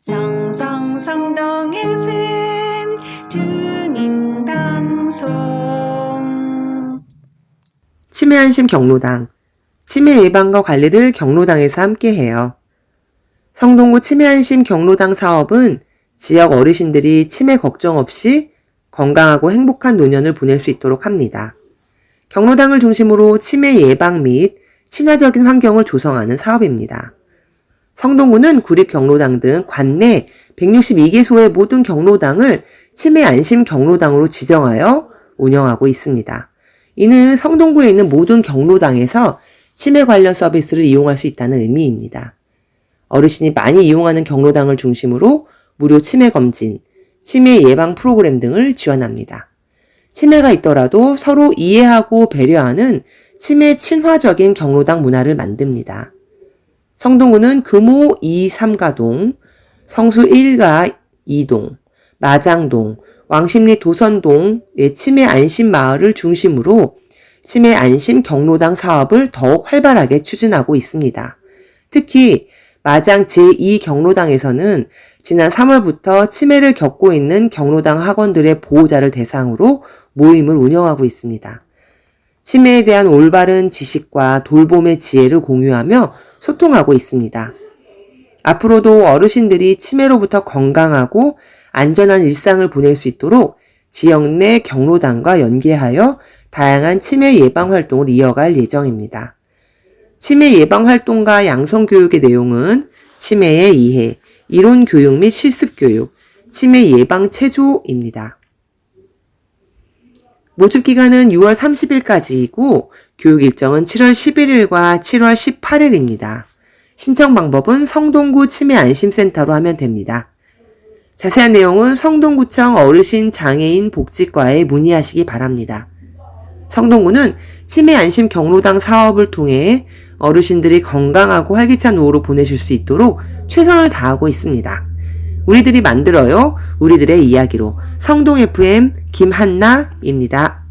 성성성동 FM 주민 방송 치매 안심 경로당. 치매 예방과 관리를 경로당에서 함께 해요. 성동구 치매 안심 경로당 사업은 지역 어르신들이 치매 걱정 없이 건강하고 행복한 노년을 보낼 수 있도록 합니다. 경로당을 중심으로 치매 예방 및 친화적인 환경을 조성하는 사업입니다. 성동구는 구립 경로당 등 관내 162개소의 모든 경로당을 치매 안심 경로당으로 지정하여 운영하고 있습니다. 이는 성동구에 있는 모든 경로당에서 치매 관련 서비스를 이용할 수 있다는 의미입니다. 어르신이 많이 이용하는 경로당을 중심으로 무료 치매 검진, 치매 예방 프로그램 등을 지원합니다. 치매가 있더라도 서로 이해하고 배려하는 치매 친화적인 경로당 문화를 만듭니다. 성동구는 금호 2, 3가동, 성수 1가 2동, 마장동, 왕십리 도선동의 치매 안심 마을을 중심으로 치매 안심 경로당 사업을 더욱 활발하게 추진하고 있습니다. 특히 마장 제2 경로당에서는 지난 3월부터 치매를 겪고 있는 경로당 학원들의 보호자를 대상으로 모임을 운영하고 있습니다. 치매에 대한 올바른 지식과 돌봄의 지혜를 공유하며 소통하고 있습니다. 앞으로도 어르신들이 치매로부터 건강하고 안전한 일상을 보낼 수 있도록 지역 내 경로당과 연계하여 다양한 치매 예방 활동을 이어갈 예정입니다. 치매 예방 활동과 양성 교육의 내용은 치매의 이해, 이론 교육 및 실습 교육, 치매 예방 체조입니다. 모집 기간은 6월 30일까지이고 교육 일정은 7월 11일과 7월 18일입니다. 신청 방법은 성동구 치매 안심센터로 하면 됩니다. 자세한 내용은 성동구청 어르신 장애인 복지과에 문의하시기 바랍니다. 성동구는 치매 안심 경로당 사업을 통해 어르신들이 건강하고 활기찬 노후로 보내실 수 있도록 최선을 다하고 있습니다. 우리들이 만들어요. 우리들의 이야기로 성동 FM 김한나입니다.